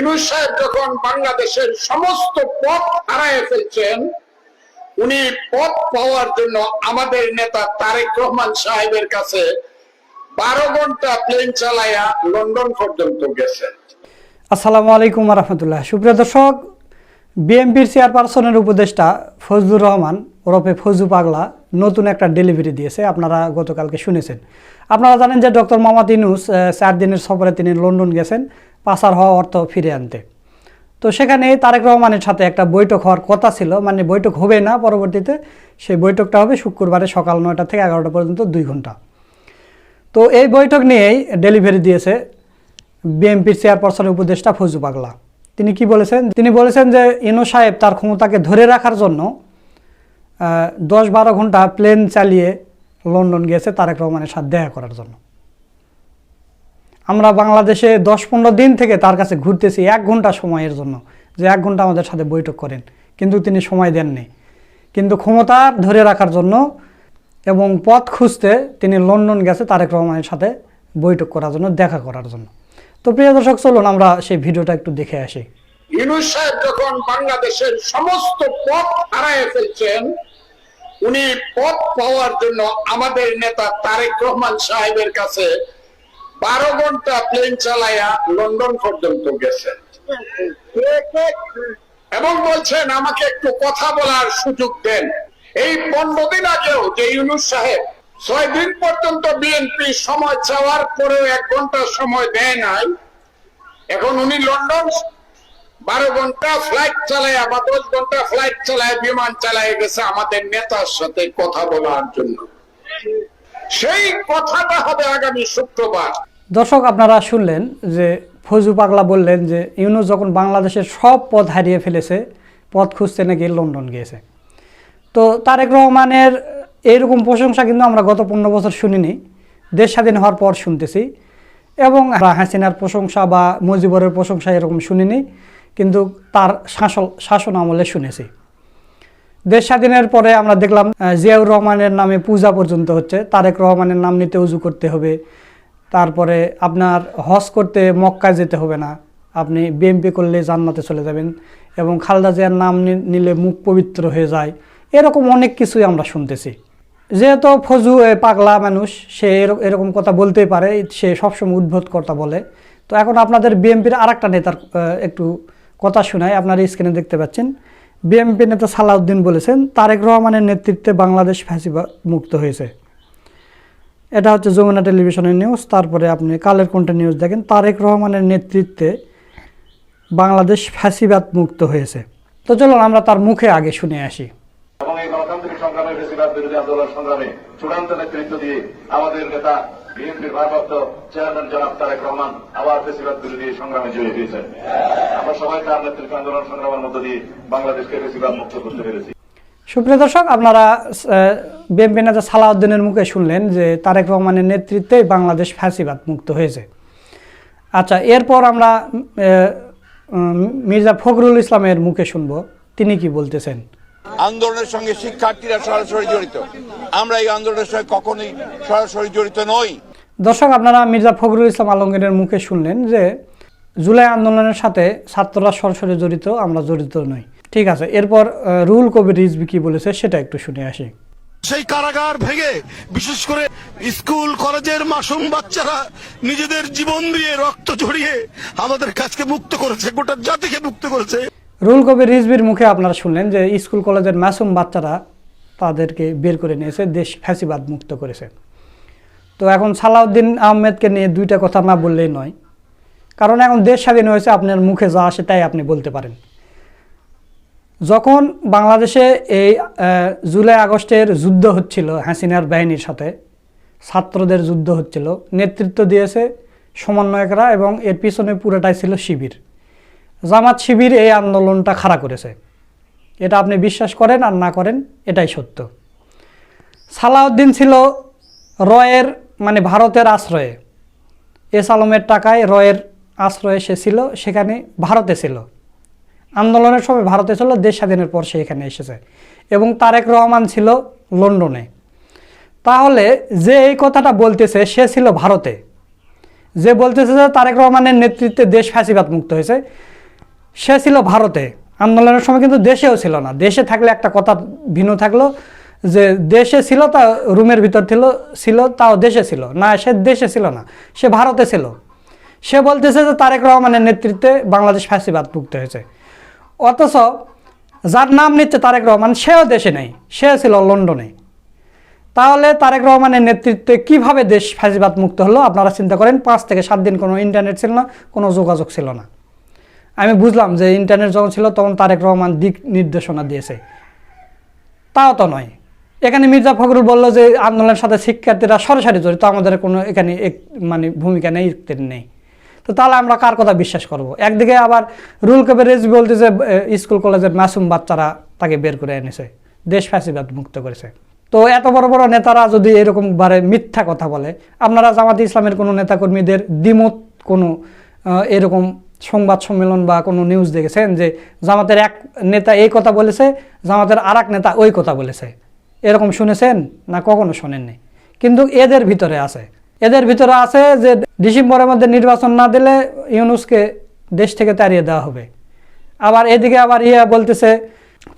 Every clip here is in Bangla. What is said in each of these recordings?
ইউনুস সাহেব যখন বাংলাদেশের সমস্ত পথ হারায় ফেলছেন, উনি পথ পাওয়ার জন্য আমাদের নেতা তারেক রহমান সাহেবের কাছে বারো ঘণ্টা প্লেন চালায়া লন্ডন পর্যন্ত গেছেন। আসসালামু আলাইকুম রহমতুল্লাহ। সুপ্রিয় দর্শক বিএমপির চেয়ারপারসনের উপদেষ্টা ফজলুর রহমান ওরফে ফজু পাগলা নতুন একটা ডেলিভারি দিয়েছে, আপনারা গতকালকে শুনেছেন। আপনারা জানেন যে ডক্টর মোহাম্মদ ইনুস চার দিনের সফরে তিনি লন্ডন গেছেন। পাচার হওয়া অর্থ ফিরে আনতে। তো সেখানে তারেক রহমানের সাথে একটা বৈঠক হওয়ার কথা ছিল মানে বৈঠক হবে না পরবর্তীতে, সেই বৈঠকটা হবে শুক্রবারে সকাল নয়টা থেকে এগারোটা পর্যন্ত দুই ঘণ্টা। তো এই বৈঠক নিয়েই ডেলিভারি দিয়েছে বিএনপির চেয়ারপারসনের উপদেষ্টা ফজু পাগলা। তিনি কি বলেছেন? তিনি বলেছেন যে ইনো সাহেব তার ক্ষমতাকে ধরে রাখার জন্য দশ বারো ঘণ্টা প্লেন চালিয়ে লন্ডন গিয়েছে তারেক রহমানের সাথে দেখা করার জন্য। আমরা বাংলাদেশে দশ পনেরো দিন থেকে তার কাছে ঘুরতেছি এক ঘণ্টা সময়ের জন্য, যে এক ঘণ্টা আমাদের সাথে বৈঠক করেন। কিন্তু তিনি সময় দেননি। কিন্তু ক্ষমতা ধরে রাখার জন্য এবং পথ খুঁজতে তিনি লন্ডন গেছে তারেক রহমানের সাথে বৈঠক করার জন্য, দেখা করার জন্য। তো প্রিয় দর্শক, চলুন আমরা সেই ভিডিওটা একটু দেখে আসি। ইউনুস সাহেব যখন বাংলাদেশের সমস্ত পথ হারায় ফেলছেন, উনি পথ পাওয়ার জন্য আমাদের নেতা তারেক রহমান সাহেবের কাছে বারো ঘণ্টা প্লেন চালায়া লন্ডন পর্যন্ত গেছেন। এবং বলছেন, আমাকে একটু কথা বলার সুযোগ দেন। এই পনেরো দিন আগেও যে ইউনুস সাহেব ছয় দিন পর্যন্ত বিএনপি সময় চাওয়ার পরেও এক ঘণ্টা সময় দেয় নাই, এখন উনি লন্ডন বারো ঘণ্টা ফ্লাইট চালায় বা দশ ঘণ্টা ফ্লাইট চালায় বিমান চালায় গেছে আমাদের নেতার সাথে কথা বলার জন্য। সেই কথাটা হবে আগামী শুক্রবার। দর্শক, আপনারা শুনলেন যে ফজু পাগলা বললেন যে ইউনুস যখন বাংলাদেশের সব পথ হারিয়ে ফেলেছে, পথ খুঁজতে নাকি লন্ডন গিয়েছে। তো তারেক রহমানের এইরকম প্রশংসা কিন্তু আমরা গত পনেরো বছর শুনিনি। দেশ স্বাধীন হওয়ার পর শুনতেছি। এবং হাসিনার প্রশংসা বা মুজিবরের প্রশংসা এরকম শুনিনি, কিন্তু তার শাসন শাসন আমলে শুনেছি। দেশ স্বাধীনের পরে আমরা দেখলাম জিয়াউর রহমানের নামে পূজা পর্যন্ত হচ্ছে। তারেক রহমানের নাম নিতে উজু করতে হবে। তারপরে আপনার হজ করতে মক্কায় যেতে হবে না। আপনি বিএমপি করলে জান্নাতে চলে যাবেন এবং খালদা জিয়ার নাম নিলে মুখ পবিত্র হয়ে যায়। এরকম অনেক কিছুই আমরা শুনতেছি। যেহেতু ফজু পাগলা মানুষ, সে এরকম কথা বলতেই পারে, সে সবসময় উদ্ভট কথা বলে। তো এখন আপনাদের বিএমপির আর একটা নেতার একটু কথা শোনায় আপনারা স্ক্রিনে দেখতে পাচ্ছেন। বিএমপি নেতা সালাউদ্দিন বলেছেন, তারেক রহমানের নেতৃত্বে বাংলাদেশ ফ্যাসিবাদ মুক্ত হয়েছে। এটা হচ্ছে যমুনা টেলিভিশনের নিউজ, তারপরে আপনি কালের কণ্ঠে নিউজ দেখেন। তারেক রহমানের নেতৃত্বে বাংলাদেশ ফ্যাসিবাদ মুক্ত হয়েছে। তো চলুন, আমরা তার মুখে আগে শুনে আসি। এবং এই গণতান্ত্রিক সংগ্রামে বেশিরভাগ বিরোধী আন্দোলন সংগ্রামে চূড়ান্ত নেতৃত্ব দিয়ে আমাদের নেতা, বিএনপির ভারপ্রাপ্ত চেয়ারম্যান জনাব তারেক রহমান আবার বেশিরভাগ বিরোধী সংগ্রামে জড়িয়ে দিয়েছেন আমরা সবাই তার নেতৃত্ব আন্দোলন সংগ্রামের মধ্য দিয়ে বাংলাদেশকে বেশিরভাগ মুক্ত করতে পেরেছি। সুপ্রিয় দর্শক আপনারা বিএনপি নেতা সালাউদ্দিনের মুখে শুনলেন যে তারেক রহমানের নেতৃত্বে বাংলাদেশ ফ্যাসিবাদ মুক্ত হয়েছে। আচ্ছা এরপর আমরা মির্জা ফখরুল ইসলামের মুখে শুনব। তিনি কি বলতেছেন? আন্দোলনের সঙ্গে শিক্ষার্থীরা সরাসরি জড়িত। আমরা এই আন্দোলনের সঙ্গে কখনোই সরাসরি জড়িত নই। দর্শক আপনারা মির্জা ফখরুল ইসলাম আলমগীরের মুখে শুনলেন যে জুলাই আন্দোলনের সাথে ছাত্ররা সরাসরি জড়িত আমরা জড়িত নই। ঠিক আছে এরপর রুহুল কবির রিজবি কি বলেছে সেটা একটু শুনে আসি। সেই কারাগার ভেঙে বিশেষ করে স্কুল কলেজের মাসুম বাচ্চারা নিজেদের জীবন দিয়ে রক্ত ঝরিয়ে আমাদের কাছকে মুক্ত করেছে গোটা জাতিকে মুক্ত করেছে। রুল কবির রিজবির মুখে আপনারা শুনলেন যে স্কুল কলেজের মাসুম বাচ্চারা তাদেরকে বের করে নিয়েছে দেশ ফ্যাসিবাদ মুক্ত করেছে। তো এখন সালাউদ্দিন আহমেদকে নিয়ে দুইটা কথা না বললেই নয়। কারণ এখন দেশ স্বাধীন হয়েছে আপনার মুখে যা আসে তাই আপনি বলতে পারেন। যখন বাংলাদেশে এই জুলাই আগস্টের যুদ্ধ হচ্ছিল হাসিনার বাহিনীর সাথে, ছাত্রদের যুদ্ধ হচ্ছিল, নেতৃত্ব দিয়েছে সমন্বয়করা এবং এর পিছনে পুরোটাই ছিল শিবির। জামাত শিবির এই আন্দোলনটা খাড়া করেছে। এটা আপনি বিশ্বাস করেন আর না করেন, এটাই সত্য। সালাউদ্দিন ছিল রয়ের মানে ভারতের আশ্রয়ে। এস আলমের টাকায় রয়ের আশ্রয়ে সে ছিল, সেখানে ভারতে ছিল। আন্দোলনের সময় ভারতে ছিল, দেশ স্বাধীনের পর সে এখানে এসেছে। এবং তারেক রহমান ছিল লন্ডনে। তাহলে যে এই কথাটা বলতেছে, সে ছিল ভারতে। যে বলতেছে যে তারেক রহমানের নেতৃত্বে দেশ ফ্যাসিবাদ মুক্ত হয়েছে, সে ছিল ভারতে। আন্দোলনের সময় কিন্তু দেশেও ছিল না। দেশে থাকলে একটা কথা ভিন্ন থাকল, যে দেশে ছিল তা রুমের ভিতর ছিল ছিল তাও দেশে ছিল। না, সে দেশে ছিল না, সে ভারতে ছিল। সে বলতেছে যে তারেক রহমানের নেতৃত্বে বাংলাদেশ ফ্যাসিবাদ মুক্ত হয়েছে। অথচ যার নাম নিচ্ছে তারেক রহমান, সেও দেশে নেই, সে ছিল লন্ডনে। তাহলে তারেক রহমানের নেতৃত্বে কীভাবে দেশ ফ্যাসিবাদ মুক্ত হলো, আপনারা চিন্তা করেন, পাঁচ থেকে সাত দিন কোনো ইন্টারনেট ছিল না, কোনো যোগাযোগ ছিল না। আমি বুঝলাম যে ইন্টারনেট যখন ছিল, তখন তারেক রহমান দিক নির্দেশনা দিয়েছে। তাও তো নয়। এখানে মির্জা ফখরুল বলল যে, আন্দোলনের সাথে শিক্ষার্থীরা সরাসরি জড়িত, আমাদের কোনো এখানে মানে ভূমিকা নেই নেই। তো তাহলে আমরা কার কথা বিশ্বাস করব? একদিকে আবার রুল কবির রেজি বলতেছে এ, স্কুল কলেজের মাসুম বাচ্চারা তাকে বের করে এনেছে দেশ ফ্যাসিবাদ মুক্ত করেছে। তো এত বড় বড় নেতারা যদি এরকম বারে মিথ্যা কথা বলে আপনারা জামাত ইসলামের কোনো নেতাকর্মীদের দ্বিমত কোনো এরকম সংবাদ সম্মেলন বা কোনো নিউজ দেখেছেন যে জামাতের এক নেতা এই কথা বলেছে জামাতের আর নেতা ওই কথা বলেছে? এরকম শুনেছেন না কখনো শোনেননি? কিন্তু এদের ভিতরে আছে। এদের ভিতরে আছে যে ডিসেম্বরের মধ্যে নির্বাচন না দিলে ইউনুসকে দেশ থেকে তাড়িয়ে দেওয়া হবে। আবার এদিকে আবার ইয়ে বলতেছে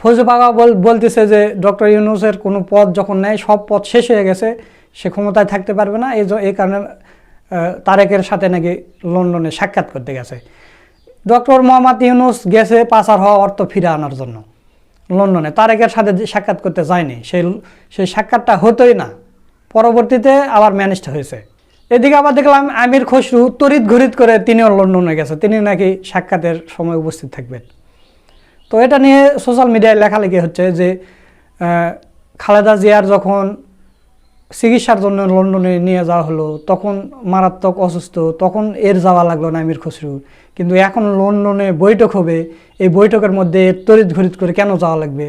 ফজু পাগা বলতেছে যে ডক্টর ইউনুসের কোনো পদ যখন নেয়, সব পদ শেষ হয়ে গেছে, সে ক্ষমতায় থাকতে পারবে না। এই এই কারণে তারেকের সাথে নাকি লন্ডনে সাক্ষাৎ করতে গেছে। ডক্টর মোহাম্মদ ইউনুস গেছে পাচার হওয়া অর্থ ফিরে আনার জন্য। লন্ডনে তারেকের সাথে সাক্ষাৎ করতে যায়নি, সেই সেই সাক্ষাৎটা হতোই না। পরবর্তীতে আবার ম্যানেজড হয়েছে। এদিকে আবার দেখলাম আমির খসরু তড়িৎ ঘড়িৎ করে তিনিও লন্ডনে গেছে। তিনি নাকি সাক্ষাতের সময় উপস্থিত থাকবেন। তো এটা নিয়ে সোশ্যাল মিডিয়ায় লেখালেখি হচ্ছে যে খালেদা জিয়ার যখন চিকিৎসার জন্য লন্ডনে নিয়ে যাওয়া হলো, তখন মারাত্মক অসুস্থ, তখন এর যাওয়া লাগল না আমির খসরু। কিন্তু এখন লন্ডনে বৈঠক হবে, এই বৈঠকের মধ্যে তড়িৎ ঘড়িৎ করে কেন যাওয়া লাগবে?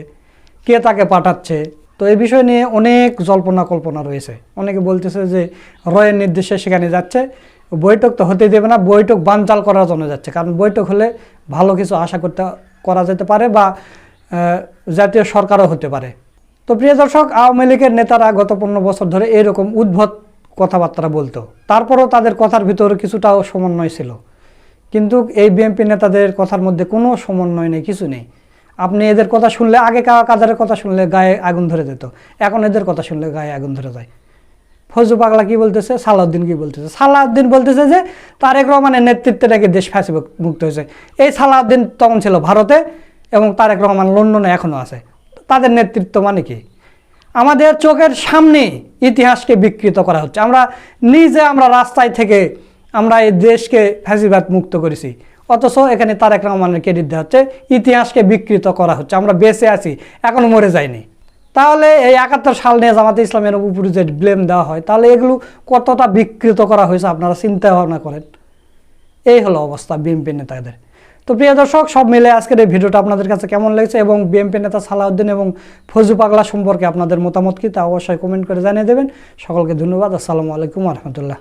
কে তাকে পাঠাচ্ছে? তো এই বিষয় নিয়ে অনেক জল্পনা কল্পনা রয়েছে। অনেকে বলতেছে যে রয়ের নির্দেশে সেখানে যাচ্ছে। বৈঠক তো হতে দেবে না, বৈঠক বানচাল করার জন্য যাচ্ছে। কারণ বৈঠক হলে ভালো কিছু আশা করতে, করা যেতে পারে বা জাতীয় সরকারও হতে পারে। তো প্রিয় দর্শক, আওয়ামী লীগের নেতারা গত পনেরো বছর ধরে এরকম উদ্ভট কথাবার্তা বলতো। তারপরও তাদের কথার ভিতরে কিছুটাও সমন্বয় ছিল। কিন্তু এই বিএনপি নেতাদের কথার মধ্যে কোনো সমন্বয় নেই, কিছু নেই। আপনি এদের কথা শুনলে, আগে কা- কাদের কথা শুনলে গায়ে আগুন ধরে যেত। এখন এদের কথা শুনলে গায়ে আগুন ধরে যায়। ফজু পাগলা কি বলতেছে? সালাউদ্দিন কি বলতেছে? সালাউদ্দিন বলতেছে যে, তারেক রহমানের নেতৃত্বে নাকি দেশ ফাঁসি মুক্ত হয়েছে। এই সালাউদ্দিন তখন ছিল ভারতে এবং তারেক রহমান লন্ডনে এখনও আছে। তাদের নেতৃত্ব মানে কি? আমাদের চোখের সামনে ইতিহাসকে বিকৃত করা হচ্ছে। আমরা নিজে আমরা রাস্তায় থেকে আমরা এই দেশকে ফ্যাসিবাদ মুক্ত করেছি। অথচ এখানে তারেক রহমানের ক্রেডিট দেওয়া হচ্ছে, ইতিহাসকে বিকৃত করা হচ্ছে, আমরা বেঁচে আছি, এখনও মরে যাইনি। তাহলে এই একাত্তর সাল নিয়ে জামাতে ইসলামের উপরে যে ব্লেম দেওয়া হয়, তাহলে এগুলো কতটা বিকৃত করা হয়েছে আপনারা চিন্তা ভাবনা করেন? এই হলো অবস্থা বিএনপি নেতাদের। তো প্রিয় দর্শক, সব মিলে আজকের এই ভিডিওটা আপনাদের কাছে কেমন লেগেছে এবং বিএনপি নেতা সালাউদ্দিন এবং ফজু পাগলা সম্পর্কে আপনাদের মতামত কি তা অবশ্যই কমেন্ট করে জানিয়ে দেবেন। সকলকে ধন্যবাদ, আসসালামু আলাইকুম রহমতুল্লাহ।